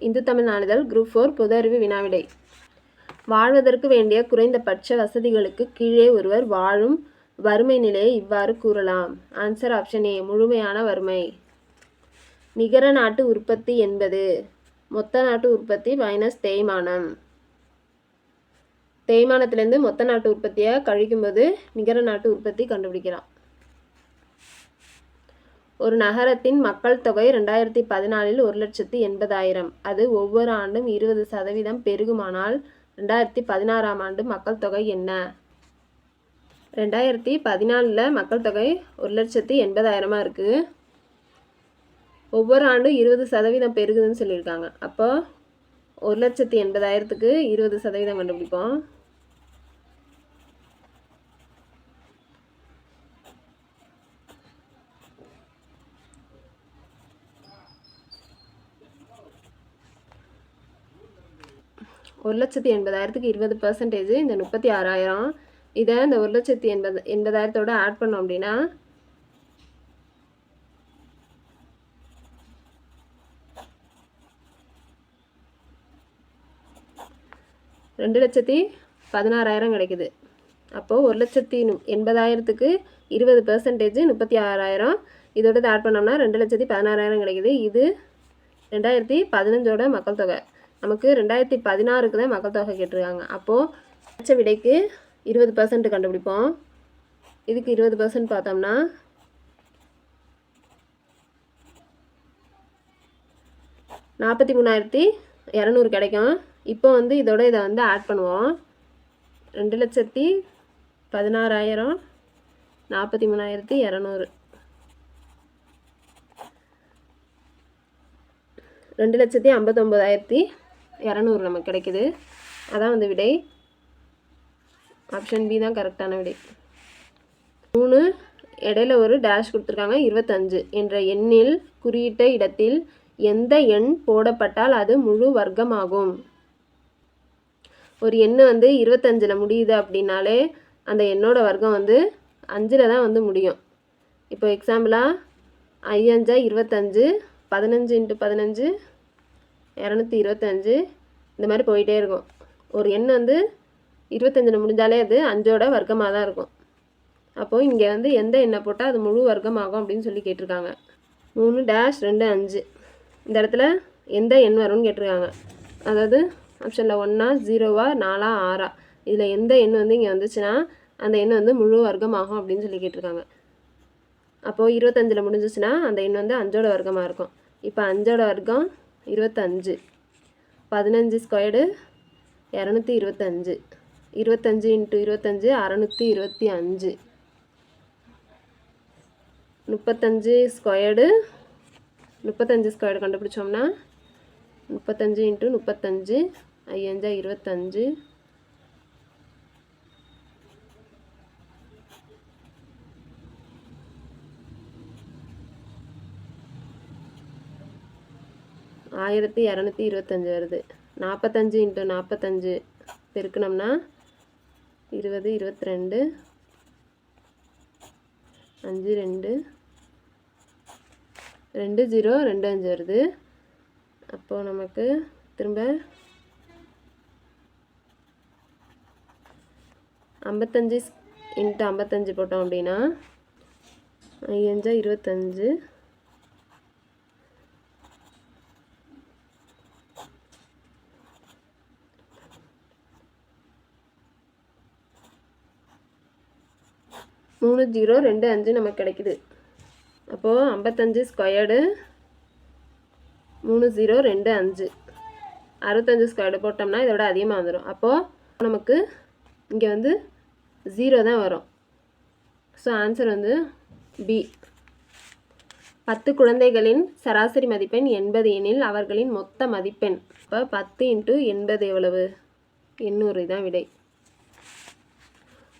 இந்து தமிழ் நாளிதழ் group four பொது அறிவு வினாவிடை. வாழ்வதற்கு வேண்டிய குறைந்தபட்ச வசதிகளுக்கு கீழே ஒருவர் வாழும் வறுமை நிலையை இவ்வாறு கூறலாம். ஆன்சர் ஆப்ஷன் ஏ முழுமையான வறுமை. நிகர நாட்டு உற்பத்தி என்பது மொத்த நாட்டு உற்பத்தி மைனஸ் தேய்மானம். தேய்மானத்திலேருந்து மொத்த நாட்டு உற்பத்தியை கழிக்கும்போது நிகர நாட்டு உற்பத்தி கண்டுபிடிக்கலாம். ஒரு நகரத்தின் மக்கள் தொகை ரெண்டாயிரத்தி பதினாலில் ஒரு லட்சத்தி எண்பதாயிரம். அது ஒவ்வொரு ஆண்டும் இருபது சதவீதம் பெருகுமானால் ரெண்டாயிரத்தி பதினாறாம் ஆண்டு மக்கள் தொகை என்ன? ரெண்டாயிரத்தி பதினாலில் மக்கள் தொகை ஒரு லட்சத்தி எண்பதாயிரமாக இருக்குது ஒவ்வொரு ஆண்டும் இருபது சதவீதம் பெருகுதுன்னு சொல்லியிருக்காங்க. அப்போ ஒரு லட்சத்தி எண்பதாயிரத்துக்கு இருபது சதவீதம் கண்டுபிடிப்போம். ஒரு லட்சத்தி எண்பதாயிரத்துக்கு இருபது பர்சன்டேஜ் இந்த முப்பத்தி ஆறாயிரம். இதை இந்த ஒரு லட்சத்தி எண்பது எண்பதாயிரத்தோட ஆட் பண்ணோம் அப்படின்னா ரெண்டு லட்சத்தி பதினாறாயிரம் கிடைக்குது. அப்போது ஒரு லட்சத்தி எண்பதாயிரத்துக்கு இருபது பர்சன்டேஜ் முப்பத்தி ஆறாயிரம். இதோட ஆட் பண்ணோம்னா ரெண்டு லட்சத்தி பதினாறாயிரம் கிடைக்குது. இது ரெண்டாயிரத்தி பதினஞ்சோட மக்கள் தொகை. நமக்கு ரெண்டாயிரத்தி பதினாறுக்கு தான் மக்கள் தொகை கேட்டிருக்காங்க. அப்போது லட்ச விடைக்கு இருபது பர்சன்ட் கண்டுபிடிப்போம். இதுக்கு இருபது பர்சன்ட் பார்த்தோம்னா நாற்பத்தி மூணாயிரத்தி இரநூறு கிடைக்கும். இப்போ வந்து இதோட இதை வந்து ஆட் பண்ணுவோம். ரெண்டு லட்சத்தி பதினாறாயிரம் நாற்பத்தி மூணாயிரத்தி இரநூறு. ரெண்டு லட்சத்தி ஐம்பத்தொம்போதாயிரத்தி இரநூறு நமக்கு கிடைக்குது. அதான் வந்து விடை. ஆப்ஷன் பி தான் கரெக்டான விடை. மூணு இடையில ஒரு டேஷ் கொடுத்துருக்காங்க இருபத்தஞ்சு. என்ற எண்ணில் குறியிட்ட இடத்தில் எந்த எண் போடப்பட்டால் அது முழு வர்க்கமாகும்? ஒரு எண்ணு வந்து இருபத்தஞ்சில் முடியுது அப்படின்னாலே அந்த எண்ணோட வர்க்கம் வந்து அஞ்சில் தான் வந்து முடியும். இப்போ எக்ஸாம்பிளாக ஐயஞ்சா இருபத்தஞ்சு பதினஞ்சு இன்ட்டு பதினஞ்சு இரநூத்தி இருபத்தஞ்சு. இந்த மாதிரி போயிட்டே இருக்கும். ஒரு எண் வந்து இருபத்தஞ்சில் முடிஞ்சாலே அது அஞ்சோட வர்க்கமாக தான் இருக்கும். அப்போது இங்கே வந்து எந்த எண்ணை போட்டால் அது முழு வர்க்கமாகும் அப்படின்னு சொல்லி கேட்டிருக்காங்க. மூணு டேஷ் ரெண்டு அஞ்சு. இந்த இடத்துல எந்த எண் வரும்னு கேட்டிருக்காங்க. அதாவது ஆப்ஷனில் ஒன்றா ஜீரோவா நாலா ஆறா. இதில் எந்த எண் வந்து இங்கே வந்துச்சுன்னா அந்த எண் வந்து முழு வர்க்கமாகும் அப்படின்னு சொல்லி கேட்டிருக்காங்க. அப்போது இருபத்தஞ்சில் முடிஞ்சிச்சுன்னா அந்த எண் வந்து அஞ்சோட வர்க்கமாக இருக்கும். இப்போ அஞ்சோட வர்க்கம் இருபத்தஞ்சு. பதினஞ்சு ஸ்கொயர்டு இரநூத்தி இருபத்தஞ்சு. இருபத்தஞ்சு இன்ட்டு இருபத்தஞ்சு அறநூற்றி இருபத்தி அஞ்சு. முப்பத்தஞ்சு ஸ்கொயர்டு முப்பத்தஞ்சு ஸ்கொயர்டு கண்டுபிடிச்சோம்னா முப்பத்தஞ்சு இன்ட்டு முப்பத்தஞ்சு ஐயஞ்சா இருபத்தஞ்சு. ஆயிரத்தி இரநூத்தி இருபத்தஞ்சி வருது. நாற்பத்தஞ்சு இன்ட்டு நாற்பத்தஞ்சு பெருக்கணும்னா இருபது இருபத்தி ரெண்டு அஞ்சு ரெண்டு ரெண்டு ஜீரோ ரெண்டு அஞ்சு வருது. அப்போது நமக்கு திரும்ப ஐம்பத்தஞ்சு இன்ட்டு ஐம்பத்தஞ்சு போட்டோம் அப்படின்னா ஐயஞ்சா இருபத்தஞ்சு மூணு ஜீரோ ரெண்டு அஞ்சு நமக்கு கிடைக்குது. அப்போது ஐம்பத்தஞ்சு ஸ்கொயர்டு மூணு ஜீரோ ரெண்டு அஞ்சு. அறுபத்தஞ்சு ஸ்கொயர்டு போட்டோம்னா இதோட அதிகமாக வந்துடும் அப்போது நமக்கு இங்கே வந்து ஜீரோ தான் வரும். ஸோ ஆன்சர் வந்து பி பத்து குழந்தைகளின் சராசரி மதிப்பெண் எண்பது எனில் அவர்களின் மொத்த மதிப்பெண். இப்போ பத்து இன்ட்டு எண்பது எவ்வளவு? எண்ணூறு தான் விடை.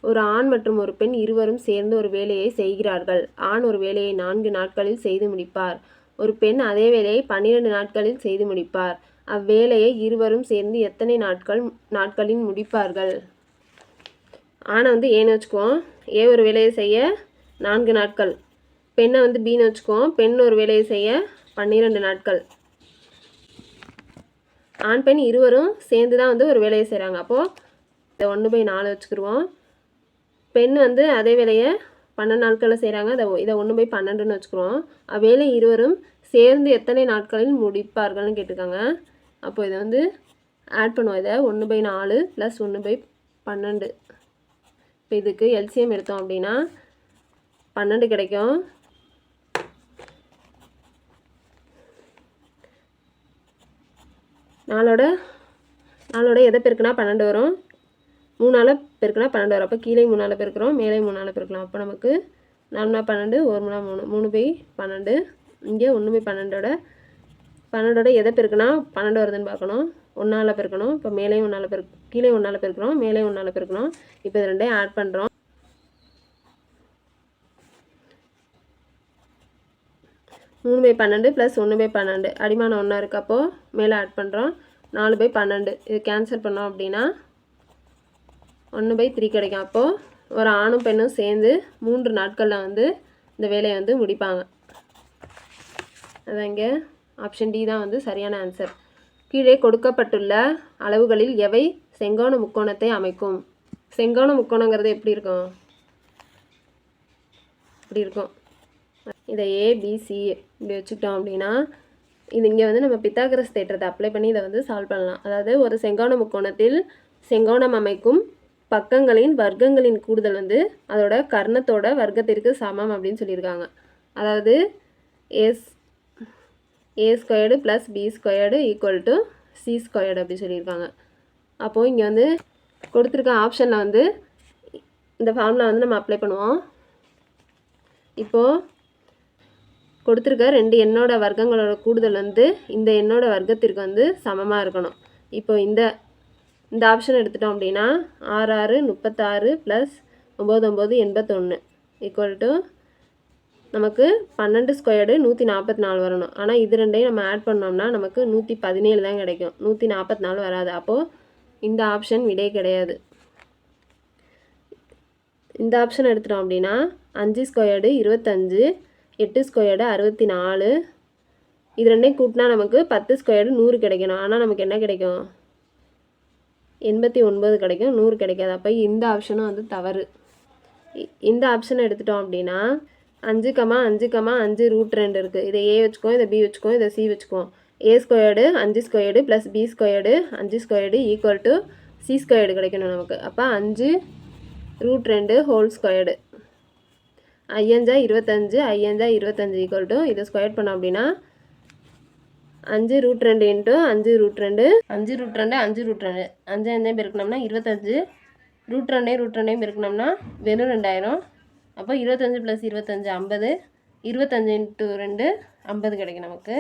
ஒரு ஆண் மற்றும் ஒரு பெண் இருவரும் சேர்ந்து ஒரு வேலையை செய்கிறார்கள். ஆண் ஒரு வேலையை நான்கு நாட்களில் செய்து முடிப்பார். ஒரு பெண் அதே வேலையை பன்னிரண்டு நாட்களில் செய்து முடிப்பார். அவ்வேலையை இருவரும் சேர்ந்து எத்தனை நாட்கள் நாட்களில் முடிப்பார்கள்? ஆணை வந்து ஏன்னு வச்சுக்குவோம். ஏ ஒரு வேலையை செய்ய நான்கு நாட்கள். பெண்ணை வந்து பின்னு வச்சுக்குவோம். பெண் ஒரு வேலையை செய்ய பன்னிரெண்டு நாட்கள். ஆண் பெண் இருவரும் சேர்ந்து தான் வந்து ஒரு வேலையை செய்கிறாங்க அப்போது இதை ஒன்று பை நாலு வச்சுக்கிருவோம். பெண் வந்து அதே வேலையை பன்னெண்டு நாட்களில் செய்கிறாங்க அதை இதை ஒன்று போய் பன்னெண்டுன்னு வச்சுக்கிறோம். அவ்வேளை இருவரும் சேர்ந்து எத்தனை நாட்களில் முடிப்பார்கள்னு கேட்டிருக்காங்க. அப்போ இதை வந்து ஆட் பண்ணுவோம். இதை ஒன்று பை நாலு ப்ளஸ் ஒன்று பை பன்னெண்டு. இப்போ இதுக்கு எல்சிஎம் எடுத்தோம் அப்படின்னா பன்னெண்டு கிடைக்கும். நாளோட நாளோட எதை பெருக்குனா பன்னெண்டு வரும். மூணால் பெருக்குனா பன்னெண்டு வரும் அப்போ கீழே மூணால் பெருக்கிறோம் மேலே மூணால் பெருக்கலாம். அப்போ நமக்கு நாலுனா பன்னெண்டு ஒரு மூணா. மூணு மூணு பை பன்னெண்டு. இங்கே ஒன்று பை பன்னெண்டோட பன்னெண்டோட எதை பெருக்கினா பன்னெண்டு வருதுன்னு பார்க்கணும். ஒன்றால் பெருக்கணும். இப்போ மேலே ஒன்றால் பெரு கீழே ஒன்றால் பெருக்கிறோம் மேலே ஒன்றால் பெருக்கணும். இப்போ இது ரெண்டையும் ஆட் பண்ணுறோம் மூணு பை பன்னெண்டு ப்ளஸ் ஒன்று பை பன்னெண்டு. அடிமானம் ஒன்றா இருக்கப்போ மேலே ஆட் பண்ணுறோம் நாலு பை பன்னெண்டு. இது கேன்சல் பண்ணோம் அப்படின்னா ஒன்று பை த்ரீ கிடைக்கும். அப்போது ஒரு ஆணும் பெண்ணும் சேர்ந்து மூன்று நாட்களில் வந்து இந்த வேலையை வந்து முடிப்பாங்க. அதான் இங்கே ஆப்ஷன் டி தான் வந்து சரியான ஆன்சர் கீழே கொடுக்கப்பட்டுள்ள அளவுகளில் எவை செங்கோண முக்கோணத்தை அமைக்கும்? செங்கோண முக்கோணங்கிறது எப்படி இருக்கும்? இப்படி இருக்கும்? இதை ஏபிசி இப்படி வச்சுக்கிட்டோம் அப்படின்னா இது இங்கே வந்து நம்ம பித்தாகரஸ் தேற்றத்தை அப்ளை பண்ணி இதை வந்து சால்வ் பண்ணலாம். அதாவது ஒரு செங்கோண முக்கோணத்தில் செங்கோணம் அமைக்கும் பக்கங்களின் வர்க்கங்களின் கூடுதல் வந்து அதோட கர்ணத்தோட வர்க்கத்திற்கு சமம் அப்படின்னு சொல்லியிருக்காங்க. அதாவது yes A squared plus B squared equal to C squared அப்படி சொல்லியிருக்காங்க. அப்போது இங்கே வந்து கொடுத்துருக்க ஆப்ஷனில் வந்து இந்த ஃபார்முலா வந்து நம்ம அப்ளை பண்ணுவோம். இப்போது கொடுத்துருக்க ரெண்டு எண்ணோட வர்க்கங்களோட கூடுதல் வந்து இந்த எண்ணோட வர்க்கத்திற்கு வந்து சமமாக இருக்கணும். இப்போ இந்த இந்த ஆப்ஷன் எடுத்துட்டோம் அப்படின்னா ஆறு ஆறு முப்பத்தாறு ப்ளஸ் ஒம்பது ஒம்பது எண்பத்தொன்று ஈக்குவல் டு நமக்கு பன்னெண்டு ஸ்கொயர்டு நூற்றி நாற்பத்தி நாலு வரணும். ஆனால் இது ரெண்டையும் நம்ம ஆட் பண்ணோம்னா நமக்கு நூற்றி பதினேழு தான் கிடைக்கும். நூற்றி நாற்பத்தி நாலு வராது. அப்போது இந்த ஆப்ஷன் விடை கிடையாது. இந்த ஆப்ஷன் எடுத்துட்டோம் அப்படின்னா அஞ்சு ஸ்கொயர்டு இருபத்தஞ்சு எட்டு ஸ்கொயர்டு அறுபத்தி நாலு இது ரெண்டையும் கூட்டினா நமக்கு பத்து ஸ்கொயர்டு நூறு கிடைக்கணும். ஆனால் நமக்கு என்ன கிடைக்கும்? எண்பத்தி ஒன்பது கிடைக்கும் நூறு கிடைக்காது. அப்போ இந்த ஆப்ஷனும் வந்து தவறு. இ- இந்த ஆப்ஷனை எடுத்துட்டோம் அப்படின்னா அஞ்சு கமா அஞ்சு கமா அஞ்சு ரூட் ரெண்டு இருக்குது இதை ஏ வச்சுக்கோ இதை பி வச்சுக்கோ இதை சி வச்சுக்கோ ஏ ஸ்கொயர்டு அஞ்சு ஸ்கொயர்டு ப்ளஸ் பி ஸ்கொயர்டு அஞ்சு squared equal to C squared கிடைக்கணும் நமக்கு. அப்போ அஞ்சு ரூட் ரெண்டு ஹோல் ஸ்கொயர்டு ஐயஞ்சா இருபத்தஞ்சு ஐயஞ்சா இருபத்தஞ்சு ஈக்குவல் டு இதை ஸ்கொயர் பண்ணோம் அப்படின்னா அஞ்சு ரூட் ரெண்டு இன்ட்டு அஞ்சு ரூட் ரெண்டு. அஞ்சு ரூட் ரெண்டு அஞ்சு ரூட் ரெண்டு. அஞ்சு அஞ்சையும் பெருக்கணும்னா இருபத்தஞ்சு. ரூட் ரெண்டையும் ரூட் ரெண்டையும் பெருக்கணும்னா வெறும் ரெண்டாயிரம். அப்போ இருபத்தஞ்சு ப்ளஸ் இருபத்தஞ்சு ஐம்பது. இருபத்தஞ்சு இன்ட்டு ரெண்டு ஐம்பது கிடைக்கும் நமக்கு.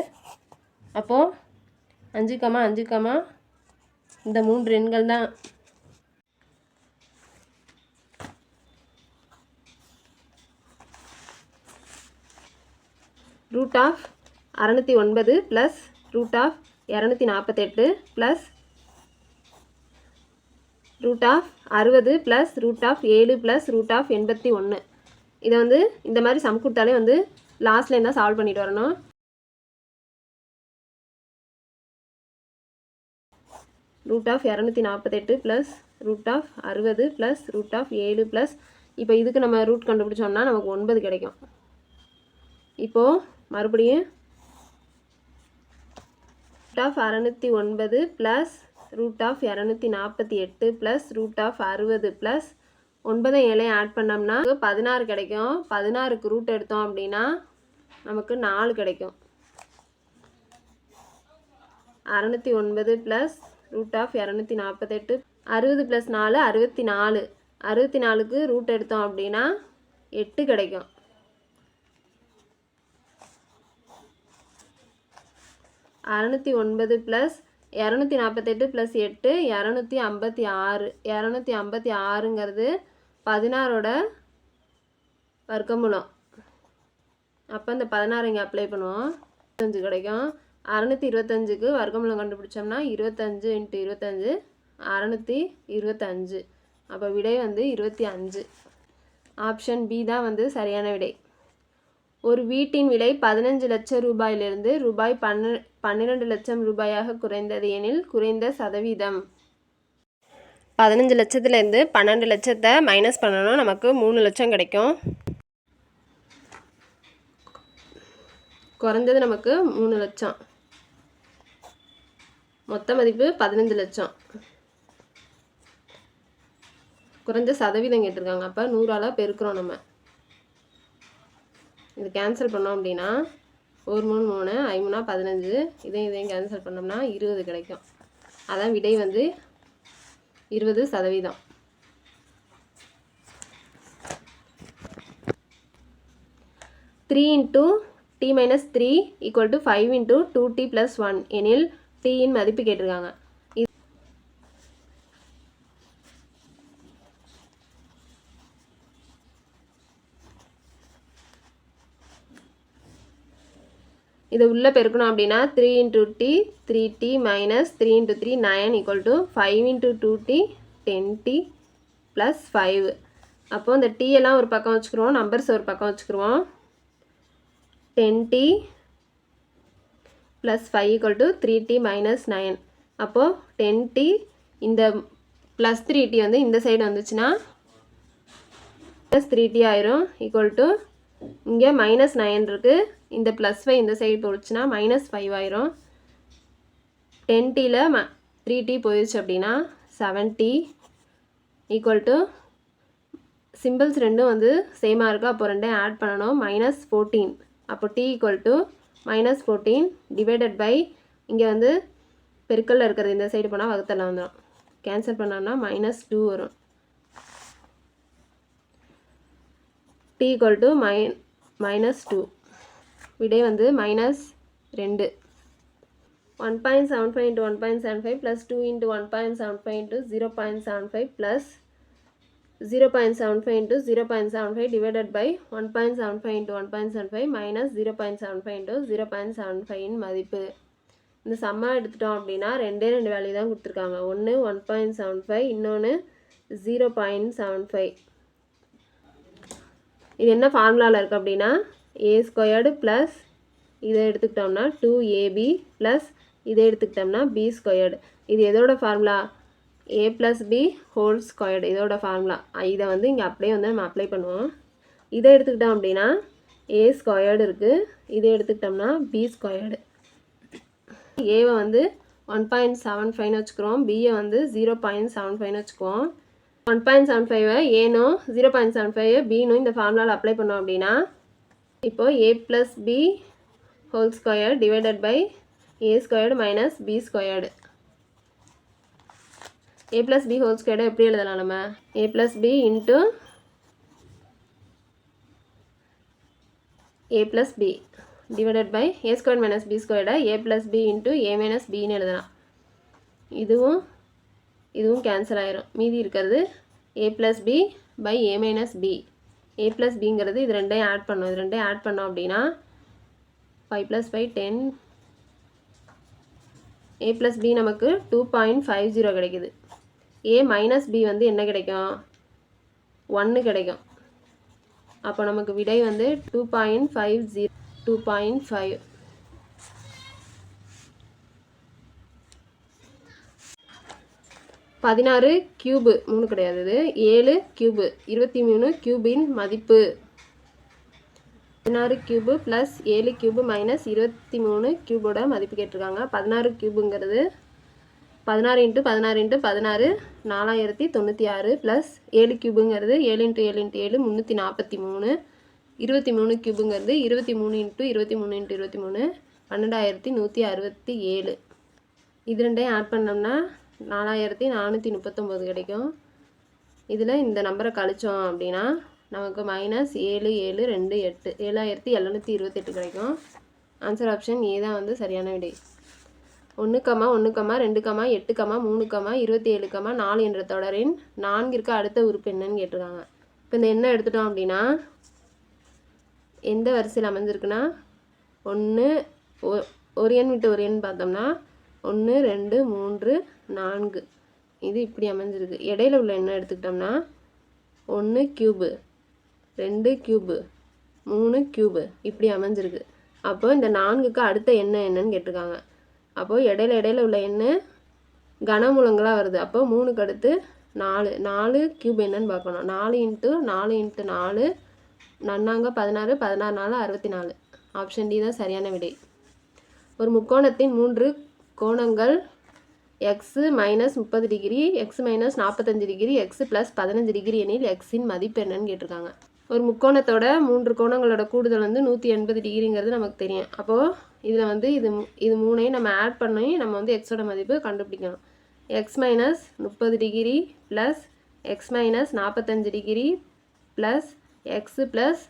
அப்போது அஞ்சு கமா அஞ்சு கமா. இந்த மூன்று எண்கள் தான். ரூட் ஆஃப் அறநூற்றி ஒன்பது ப்ளஸ் ரூட் ஆஃப் இரநூத்தி நாற்பத்தெட்டு ப்ளஸ் ரூட் ஆஃப் அறுபது ப்ளஸ் ரூட் ஆஃப் ஏழு ப்ளஸ் ரூட் ஆஃப் எண்பத்தி ஒன்று இதை வந்து இந்த மாதிரி சம் கொடுத்தாலே வந்து லாஸ்ட்ல இருந்தால் சால்வ் பண்ணிட்டு வரணும்? ரூட் ஆஃப் இரநூத்தி நாற்பத்தெட்டு ப்ளஸ் ரூட் ஆஃப் அறுபது ப்ளஸ் ரூட் ஆஃப் ஏழு ப்ளஸ் இப்போ இதுக்கு நம்ம ரூட் கண்டுபிடிச்சோம்னா நமக்கு ஒன்பது கிடைக்கும். இப்போது மறுபடியும் ரூட் ஆஃப் அறநூற்றி ஒன்பது ப்ளஸ் ரூட் ஆஃப் இரநூத்தி நாற்பத்தி எட்டு ப்ளஸ் ரூட் ஆஃப் அறுபது ப்ளஸ் ஒன்பதை ஏழையும் ஆட் பண்ணோம்னா பதினாறு கிடைக்கும். பதினாறுக்கு ரூட் எடுத்தோம் அப்படின்னா நமக்கு நாலு கிடைக்கும். அறநூற்றி ஒன்பது ப்ளஸ் ரூட் ஆஃப் இரநூத்தி நாற்பத்தெட்டு அறுபது ப்ளஸ் நாலு அறுபத்தி நாலு. அறுபத்தி நாலுக்கு ரூட் எடுத்தோம் அப்படின்னா எட்டு கிடைக்கும். அறநூற்றி ஒன்பது ப்ளஸ் இரநூத்தி நாற்பத்தெட்டு ப்ளஸ் எட்டு இரநூத்தி ஐம்பத்தி ஆறு. இரநூத்தி ஐம்பத்தி ஆறுங்கிறது பதினாறோட வர்க்கமூலம். அப்போ இந்த பதினாறு இங்கே அப்ளை பண்ணுவோம். இருபத்தஞ்சு கிடைக்கும். அறநூற்றி இருபத்தஞ்சுக்கு வர்க்கமூலம் கண்டுபிடிச்சோம்னா இருபத்தஞ்சு இன்ட்டு இருபத்தஞ்சு அறநூற்றி இருபத்தஞ்சு. அப்போ விடை வந்து இருபத்தி அஞ்சு. ஆப்ஷன் பி தான் வந்து சரியான விடை. ஒரு வீட்டின் விலை பதினஞ்சு லட்சம் ரூபாயிலிருந்து ரூபாய் பன்ன பன்னிரெண்டு லட்சம் ரூபாயாக குறைந்தது எனில் குறைந்த சதவீதம். பதினஞ்சு லட்சத்துலேருந்து பன்னெண்டு லட்சத்தை மைனஸ் பண்ணணும் நமக்கு மூணு லட்சம் கிடைக்கும். குறைஞ்சது நமக்கு மூணு லட்சம். மொத்த மதிப்பு பதினஞ்சு லட்சம். குறைஞ்ச சதவீதம் கேட்டிருக்காங்க. அப்போ நூறால் பெருக்கிறோம் நம்ம. இது கேன்சல் பண்ணோம் அப்படின்னா ஒரு மூணு மூணு ஐமூணா பதினஞ்சு. இதையும் இதையும் கேன்சல் பண்ணோம்னா இருபது கிடைக்கும். அதான் விடை வந்து இருபது சதவீதம். Three into T minus three equal to five into two T plus one எனில் டீயின் மதிப்பு கேட்டிருக்காங்க. இதை உள்ளே பெருக்கணும் அப்படின்னா three into T three T minus three into three nine equal to five into two T ten T plus five அப்போது இந்த டீ எல்லாம் ஒரு பக்கம் வச்சுக்கிருவோம் நம்பர்ஸ் ஒரு பக்கம் வச்சுக்கிருவோம். Ten T plus five equal to three T minus nine அப்போது ten D இந்த plus three D வந்து இந்த சைடு வந்துச்சுன்னா ப்ளஸ் த்ரீ டி ஆயிரும் ஈக்குவல் டு இங்கே மைனஸ் நைன் இருக்குது இந்த ப்ளஸ் ஃபைவ் இந்த சைடு போச்சுன்னா மைனஸ் ஃபைவ் ஆயிரும். டென் டியில் ம த்ரீ டி போயிடுச்சு அப்படின்னா seven T equal to symbols ரெண்டும் வந்து சேமாக இருக்குது அப்போ ரெண்டையும் ஆட் பண்ணணும். மைனஸ் ஃபோர்டீன் அப்போ T equal to minus fourteen divided by இங்கே வந்து பெருக்கல்ல இருக்கிறது இந்த சைடு போனால் வகுத்தல வந்துடும் கேன்சல் பண்ணோம்னா மைனஸ் டூ வரும். டி ஈக்குவல் டு மை மைனஸ் டூ விடை வந்து மைனஸ் ரெண்டு one point seven five into one point seven five plus two into one point seven five into zero point seven five plus zero point seven five into zero point seven five divided by one point seven five into one point seven five minus zero point seven five into zero point seven ஃபைவ்னு மதிப்பு இந்த சம்மா எடுத்துட்டோம் அப்படின்னா ரெண்டே ரெண்டு value தான் கொடுத்துருக்காங்க ஒன்று ஒன் பாயிண்ட் செவன் ஃபைவ் இன்னொன்று ஜீரோ பாயிண்ட் செவன் ஃபைவ் இது என்ன ஃபார்முலாவில் இருக்குது அப்படின்னா ஏ ஸ்கொயர்டு ப்ளஸ் இதை எடுத்துக்கிட்டோம்னா டூ ஏபி ப்ளஸ் இதை எடுத்துக்கிட்டோம்னா பி ஸ்கொயர்டு இது எதோட formula A plus B whole squared இதோட ஃபார்முலா இதை வந்து இங்கே அப்படியே வந்து நம்ம அப்ளை பண்ணுவோம். இதை எடுத்துக்கிட்டோம் அப்படின்னா ஏ ஸ்கொயர்டு இருக்குது இதை எடுத்துக்கிட்டோம்னா பி ஸ்கொயர்டு ஏவை வந்து ஒன் பாயிண்ட் செவன் ஃபைவ்னு வச்சுக்கிறோம். பியை வந்து ஜீரோ பாயிண்ட் செவன் ஃபைவ்னு வச்சுக்குவோம். ஒன் பாயிண்ட் செவன் ஃபைவை ஏனும் ஜீரோ பாயிண்ட் செவன் ஃபைவ் பீனும் இந்த ஃபார்முலாவில் அப்ளை பண்ணோம் அப்படின்னா இப்போது A plus B whole square divided by A squared minus B squared A plus B whole squared எப்படி எழுதலாம் நம்ம? A plus B into A plus B divided by A square minus B ஸ்கொயர்டை A plus B into A minus பின்னு எழுதலாம். இதுவும் இதுவும் cancel ஆயிரும். மீதி இருக்கிறது A plus B by A minus B A plus பிங்கிறது இது ரெண்டையும் ஆட் பண்ணோம் இது ரெண்டையும் ஆட் பண்ணோம் அப்படின்னா five plus five ten A plus B நமக்கு டூ பாயிண்ட் ஃபைவ் ஜீரோ கிடைக்குது. ஏ மைனஸ் பி வந்து என்ன கிடைக்கும்? ஒன்று கிடைக்கும். அப்போ நமக்கு விடை வந்து two point five zero two point five பதினாறு கியூபு மூணு கிடையாது இது. ஏழு கியூபு இருபத்தி மூணு கியூபின் மதிப்பு. பதினாறு கியூபு ப்ளஸ் ஏழு கியூபு மைனஸ் இருபத்தி மூணு கியூபோட மதிப்பு கேட்டிருக்காங்க. பதினாறு கியூபுங்கிறது பதினாறு இன்ட்டு பதினாறு இன்ட்டு பதினாறு நாலாயிரத்தி தொண்ணூற்றி ஆறு ப்ளஸ் ஏழு கியூபுங்கிறது ஏழு இன்ட்டு ஏழு இன்ட்டு ஏழு முந்நூற்றி நாற்பத்தி மூணு. இருபத்தி மூணு கியூபுங்கிறது இருபத்தி மூணு இன்ட்டு இருபத்தி மூணு இன்ட்டு இருபத்தி மூணு பன்னெண்டாயிரத்தி நூற்றி அறுபத்தி ஏழு. இது ரெண்டையும் ஆட் பண்ணோம்னா நாலாயிரத்தி நானூற்றி முப்பத்தொம்போது கிடைக்கும். இதில் இந்த நம்பரை கழித்தோம் அப்படின்னா நமக்கு மைனஸ் ஏழு ஏழு ரெண்டு எட்டு ஏழாயிரத்தி எழுநூற்றி இருபத்தெட்டு கிடைக்கும். ஆன்சர் ஆப்ஷன் ஏ தான் வந்து சரியான விடை. ஒன்று கமா ஒன்று கமா ரெண்டு கம்மா எட்டு மூணு கம்மா இருபத்தி ஏழு கம்மா நாலு என்ற தொடரின் நான்கிற்கு அடுத்த உறுப்பு என்னன்னு கேட்டிருக்காங்க. இப்போ இந்த என்ன எடுத்துட்டோம் அப்படின்னா எந்த வரிசையில் அமைஞ்சிருக்குன்னா ஒன்று ஒரு எண் விட்டு ஒரு எண் பார்த்தோம்னா ஒன்று ரெண்டு மூன்று நான்கு. இது இப்படி அமைஞ்சிருக்கு. இடையில உள்ள எண்ணை எடுத்துக்கிட்டோம்னா ஒன்று க்யூபு ரெண்டு க்யூபு மூணு கியூபு இப்படி அமைஞ்சிருக்கு. அப்போ இந்த நான்குக்கு அடுத்த எண்ணெய் என்னன்னு கேட்டிருக்காங்க. அப்போது இடையில இடையில உள்ள எண்ணெய் கனமூலங்களாக வருது. அப்போ மூணுக்கு அடுத்து நாலு. நாலு கியூப் என்னன்னு பார்க்கணும். நாலு இன்ட்டு நாலு இன்ட்டு நாலு. நன்னாங்க பதினாறு பதினாறு நாலு அறுபத்தி நாலு. ஆப்ஷன் டி தான் சரியான விடை. ஒரு முக்கோணத்தின் மூன்று கோணங்கள் எக்ஸு மைனஸ் முப்பது டிகிரி எக்ஸ் மைனஸ் நாற்பத்தஞ்சு டிகிரி எக்ஸ் ப்ளஸ் பதினஞ்சு டிகிரி எனில் எக்ஸின் மதிப்பு என்னன்னு கேட்டிருக்காங்க. ஒரு முக்கோணத்தோட மூன்று கோணங்களோட கூடுதல் வந்து நூற்றி எண்பது டிகிரிங்கிறது நமக்கு தெரியும். அப்போது இதில் வந்து இது இது மூணையும் நம்ம ஆட் பண்ணி நம்ம வந்து எக்ஸோட மதிப்பு கண்டுபிடிக்கணும். எக்ஸ் மைனஸ் முப்பது டிகிரி ப்ளஸ் எக்ஸ் மைனஸ் நாற்பத்தஞ்சு டிகிரி ப்ளஸ் எக்ஸு ப்ளஸ்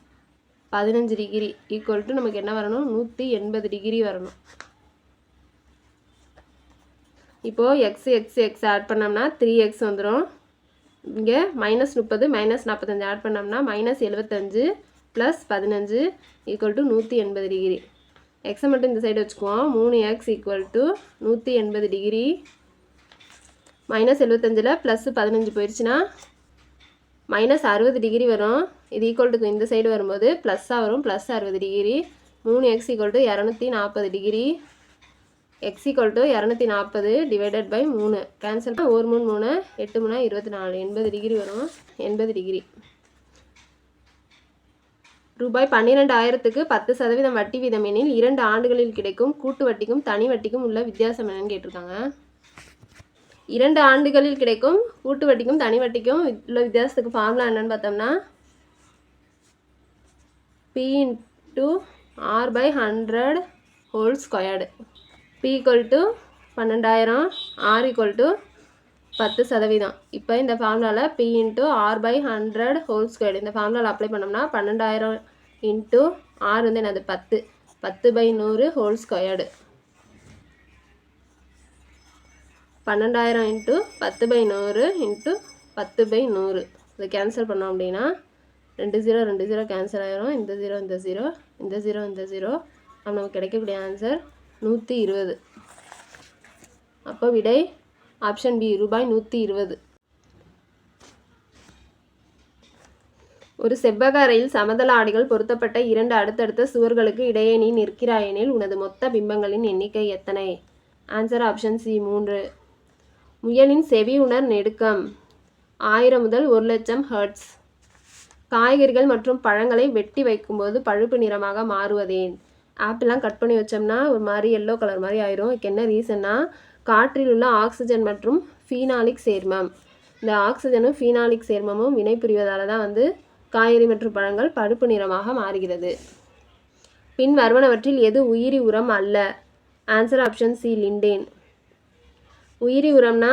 பதினஞ்சு டிகிரி ஈக்குவல் டு நமக்கு என்ன வரணும்? நூற்றி எண்பது டிகிரி வரணும். இப்போது எக்ஸ் எக்ஸ் எக்ஸ் ஆட் பண்ணோம்னா த்ரீ எக்ஸ் வந்துடும் இங்கே மைனஸ் முப்பது மைனஸ் நாற்பத்தஞ்சு ஆட் பண்ணோம்னா மைனஸ் எழுபத்தஞ்சு ப்ளஸ் பதினஞ்சு ஈக்குவல் டு நூற்றி எண்பது டிகிரி எக்ஸை மட்டும் இந்த சைடு வச்சுக்குவோம். மூணு எக்ஸ் ஈக்குவல் டு நூற்றி எண்பது டிகிரி மைனஸ் எழுபத்தஞ்சில் ப்ளஸ் பதினஞ்சு போயிடுச்சுன்னா மைனஸ் அறுபது டிகிரி வரும். இது ஈக்குவல் டு இந்த சைடு வரும்போது ப்ளஸ்ஸாக வரும். ப்ளஸ் அறுபது டிகிரி மூணு எக்ஸ் ஈக்குவல் டு இரநூத்தி நாற்பது டிகிரி எக்ஸ் ஈக்குவல் டு இரநூத்தி நாற்பது டிவைடட் பை மூணு. கேன்சல் ஒரு மூணு மூணு எட்டு மூணு இருபத்தி நாலு. எண்பது டிகிரி வரும். எண்பது டிகிரி ரூபாய் பன்னிரெண்டாயிரத்துக்கு பத்து சதவீதம் வட்டி வீதம் எனில் இரண்டு ஆண்டுகளில் கிடைக்கும் கூட்டு வட்டிக்கும் தனி வட்டிக்கும் உள்ள வித்தியாசம் என்னன்னு கேட்டிருக்காங்க. இரண்டு ஆண்டுகளில் கிடைக்கும் கூட்டு வட்டிக்கும் தனி வட்டிக்கும் உள்ள வித்தியாசத்துக்கு ஃபார்முலா என்னன்னு பார்த்தோம்னா P into R by hundred whole squared P equal to பன்னெண்டாயிரம் ஆர் ஈக்குவல் டு பத்து சதவீதம். இப்போ இந்த ஃபார்முலாவில் P into R by hundred whole squared இந்த ஃபார்முலாவில் அப்ளை பண்ணோம்னா பன்னெண்டாயிரம் இன்ட்டு ஆர் வந்து என்னது? பத்து. பத்து பை நூறு ஹோல் ஸ்கொயர்டு பன்னெண்டாயிரம் இன்ட்டு பத்து பை நூறு இன்ட்டு பத்து பை நூறு. இதை கேன்சல் பண்ணோம் அப்படின்னா ரெண்டு ஜீரோ ரெண்டு ஜீரோ கேன்சல் ஆகிரும் இந்த ஜீரோ இந்த ஜீரோ இந்த ஜீரோ இந்த ஜீரோ அப்போ நமக்கு கிடைக்கக்கூடிய ஆன்சர் நூற்றி இருபது. அப்போ விடை ஆப்ஷன் பி ரூபாய் நூற்றி இருபது. ஒரு செவ்வக அறையில் சமதள ஆடிகள் பொருத்தப்பட்ட இரண்டு அடுத்தடுத்த சுவர்களுக்கு இடையே நீ நிற்கிறாயெனில் உனது மொத்த பிம்பங்களின் எண்ணிக்கை எத்தனை? ஆன்சர் ஆப்ஷன் சி மூன்று. முயலின் செவி உணர் நெடுக்கம். ஆயிரம் முதல் ஒரு லட்சம் ஹர்ட்ஸ் காய்கறிகள் மற்றும் பழங்களை வெட்டி வைக்கும்போது பழுப்பு நிறமாக மாறுவதேன். ஆப்பிள்லாம் கட் பண்ணி வச்சோம்னா ஒரு மாதிரி எல்லோ கலர் மாதிரி ஆயிரும். இதுக்கு என்ன ரீசன்னா காற்றில் உள்ள ஆக்சிஜன் மற்றும் ஃபீனாலிக் சேர்மம் இந்த ஆக்சிஜனும் ஃபீனாலிக் சேர்மமும் வினைபுரிவதால் தான் வந்து காய்கறி மற்றும் பழங்கள் பழுப்பு நிறமாக மாறுகிறது. பின் வருவனவற்றில் எது உயிரி உரம் அல்ல? ஆன்சர் ஆப்ஷன் சி லிண்டேன் உயிரி உரம்னா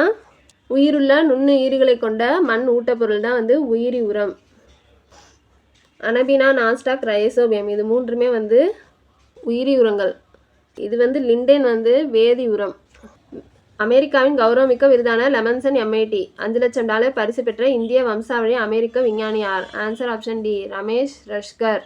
உயிருள்ள நுண்ணுயிர்களை கொண்ட மண் ஊட்டப்பொருள் தான் வந்து உயிரி உரம். அனபினா நான்ஸ்டாக் ரைசோபியம் இது மூன்றுமே வந்து உயிரி உரங்கள் இது வந்து லிண்டேன் வந்து வேதி உரம் அமெரிக்காவின் கௌரவமிக்க விருதான லெமன்சன் எம்ஐடி அஞ்சு லட்சம் டாலர் பரிசு பெற்ற இந்திய வம்சாவளி அமெரிக்க விஞ்ஞானியார். Answer option D Ramesh Raskar.